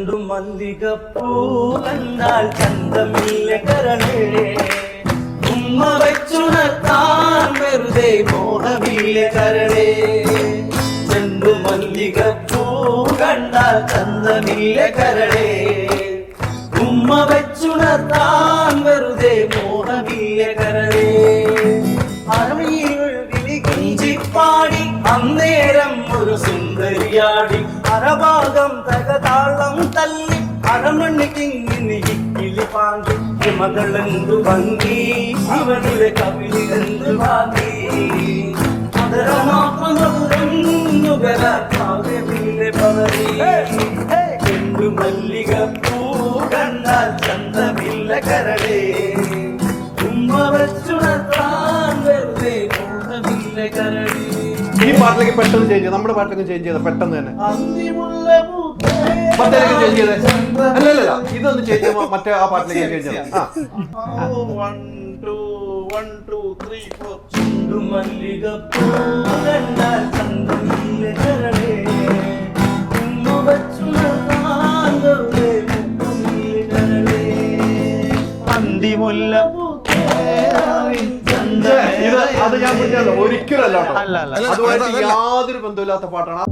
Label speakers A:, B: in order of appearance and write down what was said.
A: என்றும் மல்லிகப்பூ வந்தால் கந்தமில்லை கரணே. உம்மை வச்சுணத்தான் பெருதே மோகமில்லை கரணே. சென்று மல்லிகப்பூ கண்டால் கந்தமில்லை கரணே. உம்மை வச்சுணத்தான் பெருதே അന്നേരം ഒരു സുന്ദരിയാടി അരഭാഗം തകതാളം തല്ലി അരമണിക്കിങ്ങിനി ഇക്കിളി പാങ്കി മകളെന്തു ഭംഗി അവനിലെ കവിളി എന്തു ഭാഗി മധുരമാക്കുന്നുകരാക്കാവിലെ പതറി എന്തു മല്ലിക പൂ കണ്ടാൽ ചന്തമില്ല കരളേ.
B: ഈ പാട്ടിലേക്ക് പെട്ടെന്ന് ചേഞ്ച് ചെയ്ത് നമ്മുടെ പാട്ടിലേക്ക് ചേഞ്ച് ചെയ്ത പെട്ടെന്ന് തന്നെ. മറ്റേലേക്ക് ചേഞ്ച് ചെയ്തേ. അല്ല അല്ല അല്ല ഇതൊന്ന് ചേഞ്ച് ചെയ്യുമ്പോ മറ്റേ ആ പാട്ടിലേക്ക് ചേഞ്ച് ചെയ്യണം.
A: അന്തിമുല്ല
B: അത് ഞാൻ പറഞ്ഞല്ലോ ഒരിക്കലും അല്ല
C: അല്ല, അല്ല.
B: അതുമായിട്ട് യാതൊരു ബന്ധമില്ലാത്ത പാട്ടാണ്.